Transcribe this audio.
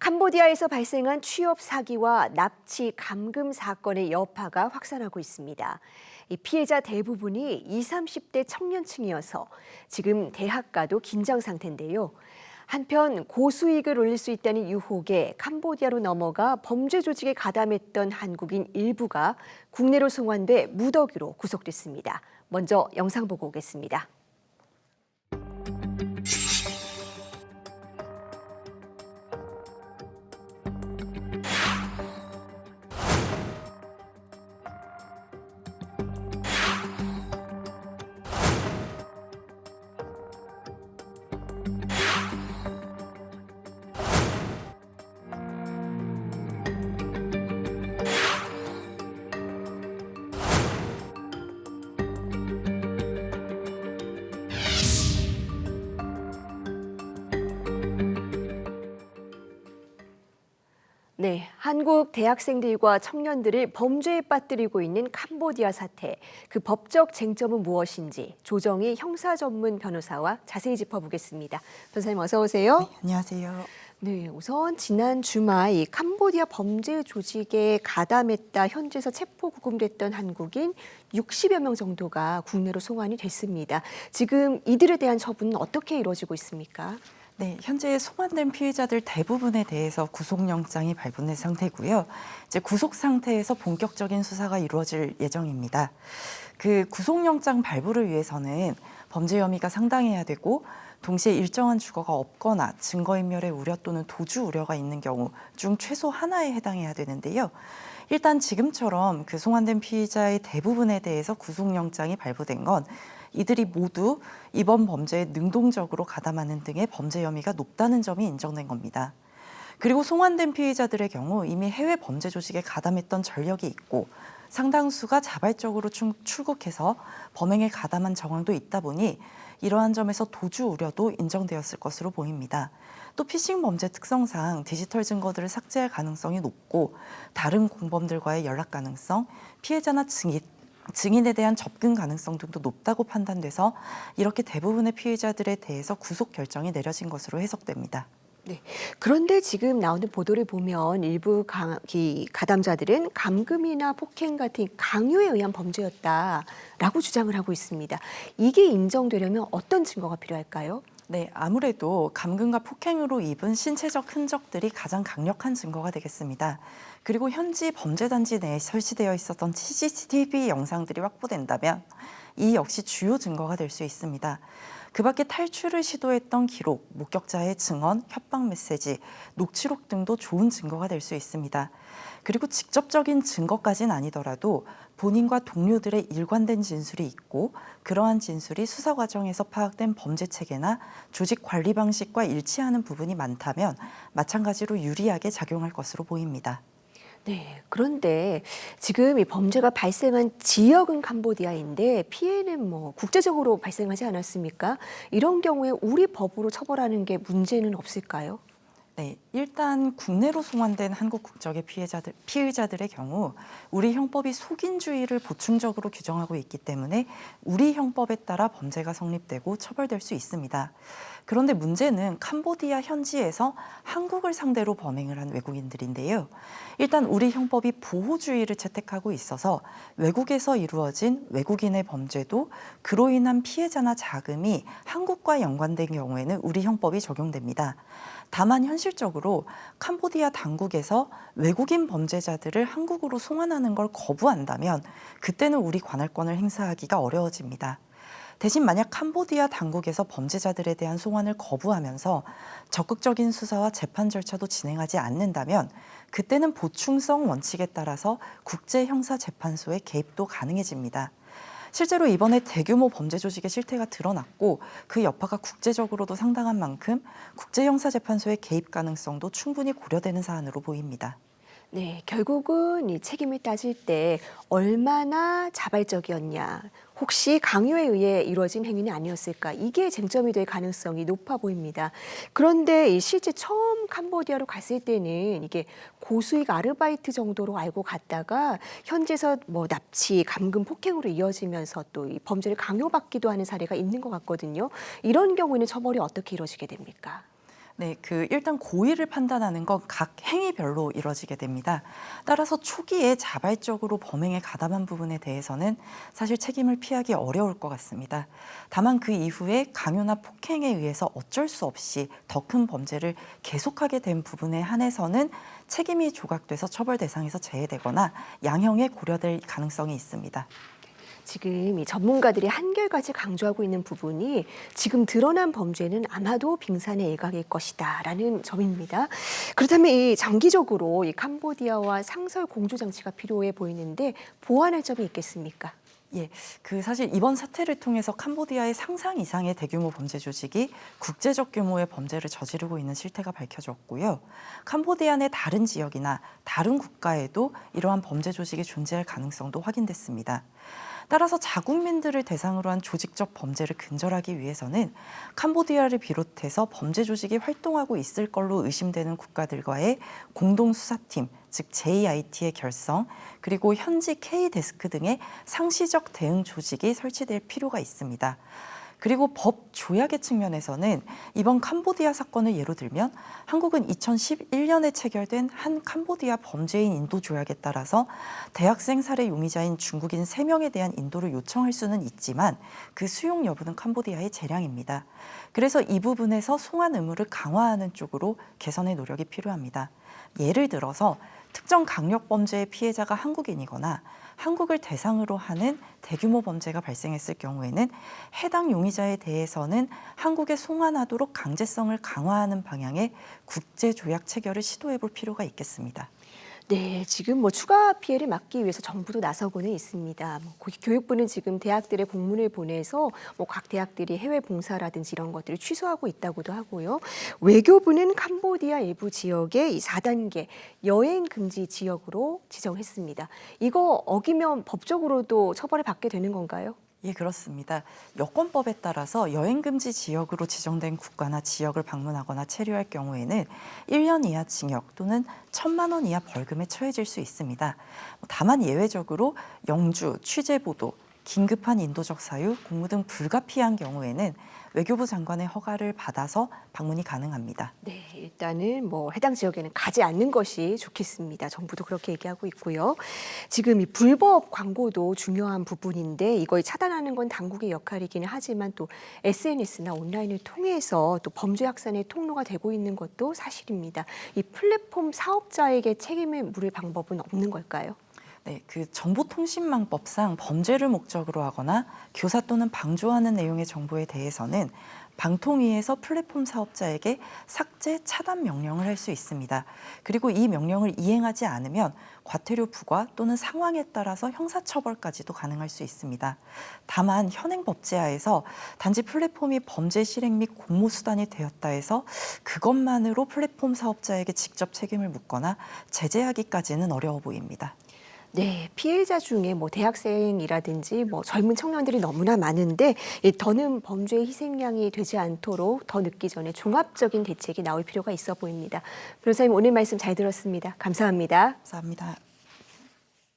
캄보디아에서 발생한 취업 사기와 납치 감금 사건의 여파가 확산하고 있습니다. 이 피해자 대부분이 20, 30대 청년층이어서 지금 대학가도 긴장 상태인데요. 한편 고수익을 올릴 수 있다는 유혹에 캄보디아로 넘어가 범죄 조직에 가담했던 한국인 일부가 국내로 송환돼 무더기로 구속됐습니다. 먼저 영상 보고 오겠습니다. 네, 한국 대학생들과 청년들을 범죄에 빠뜨리고 있는 캄보디아 사태. 그 법적 쟁점은 무엇인지 조정희 형사 전문 변호사와 자세히 짚어보겠습니다. 변호사님 어서 오세요. 안녕하세요. 네, 우선 지난 주말 이 캄보디아 범죄 조직에 가담했다 현지에서 체포 구금됐던 한국인 60여 명 정도가 국내로 송환이 됐습니다. 지금 이들에 대한 처분은 어떻게 이루어지고 있습니까? 네, 현재 송환된 피해자들 대부분에 대해서 구속영장이 발부된 상태고요. 이제 구속 상태에서 본격적인 수사가 이루어질 예정입니다. 그 구속영장 발부를 위해서는 범죄 혐의가 상당해야 되고 동시에 일정한 주거가 없거나 증거인멸의 우려 또는 도주 우려가 있는 경우 중 최소 하나에 해당해야 되는데요. 일단 지금처럼 그 송환된 피의자의 대부분에 대해서 구속영장이 발부된 건 이들이 모두 이번 범죄에 능동적으로 가담하는 등의 범죄 혐의가 높다는 점이 인정된 겁니다. 그리고 송환된 피의자들의 경우 이미 해외 범죄 조직에 가담했던 전력이 있고 상당수가 자발적으로 출- 출국해서 범행에 가담한 정황도 있다 보니 이러한 점에서 도주 우려도 인정되었을 것으로 보입니다. 또 피싱 범죄 특성상 디지털 증거들을 삭제할 가능성이 높고 다른 공범들과의 연락 가능성, 피해자나 증인 증인에 대한 접근 가능성 등도 높다고 판단돼서 이렇게 대부분의 피해자들에 대해서 구속 결정이 내려진 것으로 해석됩니다. 네. 그런데 지금 나오는 보도를 보면 일부 강, 이 가담자들은 감금이나 폭행 같은 강요에 의한 범죄였다라고 주장을 하고 있습니다. 이게 인정되려면 어떤 증거가 필요할까요? 네, 아무래도 감금과 폭행으로 입은 신체적 흔적들이 가장 강력한 증거가 되겠습니다. 그리고 현지 범죄단지 내에 설치되어 있었던 CCTV 영상들이 확보된다면 이 역시 주요 증거가 될 수 있습니다. 그 밖에 탈출을 시도했던 기록, 목격자의 증언, 협박 메시지, 녹취록 등도 좋은 증거가 될 수 있습니다. 그리고 직접적인 증거까지는 아니더라도 본인과 동료들의 일관된 진술이 있고 그러한 진술이 수사 과정에서 파악된 범죄 체계나 조직 관리 방식과 일치하는 부분이 많다면 마찬가지로 유리하게 작용할 것으로 보입니다. 네. 그런데 지금 이 범죄가 발생한 지역은 캄보디아인데 피해는 뭐 국제적으로 발생하지 않았습니까? 이런 경우에 우리 법으로 처벌하는 게 문제는 없을까요? 네, 일단 국내로 송환된 한국 국적의 피해자들 피의자들의 경우 우리 형법이 속인주의를 보충적으로 규정하고 있기 때문에 우리 형법에 따라 범죄가 성립되고 처벌될 수 있습니다. 그런데 문제는 캄보디아 현지에서 한국을 상대로 범행을 한 외국인들인데요. 일단 우리 형법이 보호주의를 채택하고 있어서 외국에서 이루어진 외국인의 범죄도 그로 인한 피해자나 자금이 한국과 연관된 경우에는 우리 형법이 적용됩니다. 다만 현실적으로 캄보디아 당국에서 외국인 범죄자들을 한국으로 송환하는 걸 거부한다면 그때는 우리 관할권을 행사하기가 어려워집니다. 대신 만약 캄보디아 당국에서 범죄자들에 대한 송환을 거부하면서 적극적인 수사와 재판 절차도 진행하지 않는다면 그때는 보충성 원칙에 따라서 국제형사재판소의 개입도 가능해집니다. 실제로 이번에 대규모 범죄 조직의 실태가 드러났고 그 여파가 국제적으로도 상당한 만큼 국제형사재판소의 개입 가능성도 충분히 고려되는 사안으로 보입니다. 네, 결국은 이 책임을 따질 때 얼마나 자발적이었냐, 혹시 강요에 의해 이루어진 행위는 아니었을까, 이게 쟁점이 될 가능성이 높아 보입니다. 그런데 이 실제 처음 캄보디아로 갔을 때는 이게 고수익 아르바이트 정도로 알고 갔다가 현지에서 뭐 납치, 감금, 폭행으로 이어지면서 또이 범죄를 강요받기도 하는 사례가 있는 것 같거든요. 이런 경우에는 처벌이 어떻게 이루어지게 됩니까? 네, 그 일단 고의를 판단하는 건 각 행위별로 이루어지게 됩니다. 따라서 초기에 자발적으로 범행에 가담한 부분에 대해서는 사실 책임을 피하기 어려울 것 같습니다. 다만 그 이후에 강요나 폭행에 의해서 어쩔 수 없이 더 큰 범죄를 계속하게 된 부분에 한해서는 책임이 조각돼서 처벌 대상에서 제외되거나 양형에 고려될 가능성이 있습니다. 지금 이 전문가들이 한결같이 강조하고 있는 부분이 지금 드러난 범죄는 아마도 빙산의 일각일 것이다라는 점입니다. 그렇다면 이 장기적으로 이 캄보디아와 상설 공조 장치가 필요해 보이는데 보완할 점이 있겠습니까? 예, 그 사실 이번 사태를 통해서 캄보디아의 상상 이상의 대규모 범죄 조직이 국제적 규모의 범죄를 저지르고 있는 실태가 밝혀졌고요. 캄보디아 내 다른 지역이나 다른 국가에도 이러한 범죄 조직이 존재할 가능성도 확인됐습니다. 따라서 자국민들을 대상으로 한 조직적 범죄를 근절하기 위해서는 캄보디아를 비롯해서 범죄 조직이 활동하고 있을 걸로 의심되는 국가들과의 공동 수사팀, 즉 JIT의 결성, 그리고 현지 K 데스크 등의 상시적 대응 조직이 설치될 필요가 있습니다. 그리고 법 조약의 측면에서는 이번 캄보디아 사건을 예로 들면 한국은 2011년에 체결된 한 캄보디아 범죄인 인도 조약에 따라서 대학생 살해 용의자인 중국인 3명에 대한 인도를 요청할 수는 있지만 그 수용 여부는 캄보디아의 재량입니다. 그래서 이 부분에서 송환 의무를 강화하는 쪽으로 개선의 노력이 필요합니다. 예를 들어서 특정 강력 범죄의 피해자가 한국인이거나 한국을 대상으로 하는 대규모 범죄가 발생했을 경우에는 해당 용의자에 대해서는 한국에 송환하도록 강제성을 강화하는 방향의 국제 조약 체결을 시도해 볼 필요가 있겠습니다. 네, 지금 뭐 추가 피해를 막기 위해서 정부도 나서고는 있습니다. 뭐 고- 교육부는 지금 대학들의 공문을 보내서 뭐 각 대학들이 해외 봉사라든지 이런 것들을 취소하고 있다고도 하고요. 외교부는 캄보디아 일부 지역의 이 4단계 여행 금지 지역으로 지정했습니다. 이거 어기면 법적으로도 처벌을 받게 되는 건가요? 예, 그렇습니다. 여권법에 따라서 여행금지 지역으로 지정된 국가나 지역을 방문하거나 체류할 경우에는 1년 이하 징역 또는 1천만 원 이하 벌금에 처해질 수 있습니다. 다만 예외적으로 영주, 취재보도, 긴급한 인도적 사유, 공무 등 불가피한 경우에는 외교부 장관의 허가를 받아서 방문이 가능합니다. 네, 일단은 뭐 해당 지역에는 가지 않는 것이 좋겠습니다. 정부도 그렇게 얘기하고 있고요. 지금 이 불법 광고도 중요한 부분인데 이걸 차단하는 건 당국의 역할이기는 하지만 또 SNS나 온라인을 통해서 또 범죄 확산의 통로가 되고 있는 것도 사실입니다. 이 플랫폼 사업자에게 책임을 물을 방법은 없는 걸까요? 네, 그 정보통신망법상 범죄를 목적으로 하거나 교사 또는 방조하는 내용의 정보에 대해서는 방통위에서 플랫폼 사업자에게 삭제 차단 명령을 할 수 있습니다. 그리고 이 명령을 이행하지 않으면 과태료 부과 또는 상황에 따라서 형사처벌까지도 가능할 수 있습니다. 다만 현행 법제하에서 단지 플랫폼이 범죄 실행 및 공모 수단이 되었다 해서 그것만으로 플랫폼 사업자에게 직접 책임을 묻거나 제재하기까지는 어려워 보입니다. 네, 피해자 중에 뭐 대학생이라든지 뭐 젊은 청년들이 너무나 많은데 이 더는 범죄의 희생양이 되지 않도록 더 늦기 전에 종합적인 대책이 나올 필요가 있어 보입니다. 변호사님 오늘 말씀 잘 들었습니다. 감사합니다. 감사합니다.